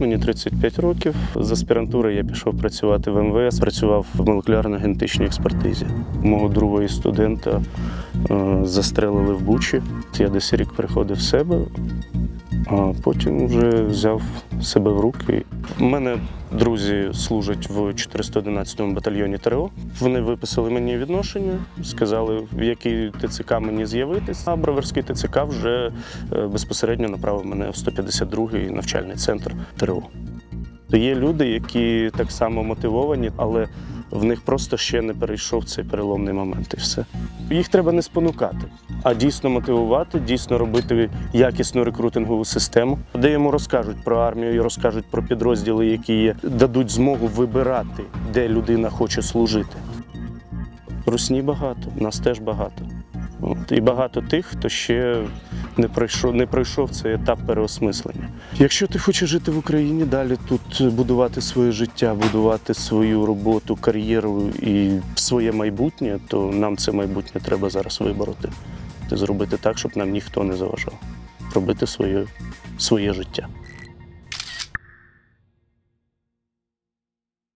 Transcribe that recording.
Мені 35 років. З аспірантури я пішов працювати в МВС, працював в молекулярно-генетичній експертизі. Мого другого студента е, застрелили в Бучі. Я десь рік приходив в себе, а потім вже взяв себе в руки. У мене друзі служать в 411-му батальйоні ТРО. Вони виписали мені відношення, сказали, в який ТЦК мені з'явитись. А Броварський ТЦК вже е, безпосередньо направив мене в 152-й навчальний центр ТРО. Є люди, які так само мотивовані, але в них просто ще не перейшов цей переломний момент і все. Їх треба не спонукати, а дійсно мотивувати, дійсно робити якісну рекрутингову систему, де йому розкажуть про армію і розкажуть про підрозділи, які є, дадуть змогу вибирати, де людина хоче служити. Русні багато, нас теж багато. От, і багато тих, хто ще не пройшов, не пройшов цей етап переосмислення. Якщо ти хочеш жити в Україні, далі тут будувати своє життя, будувати свою роботу, кар'єру і своє майбутнє, то нам це майбутнє треба зараз вибороти. Зробити так, щоб нам ніхто не заважав. Робити своє, своє життя.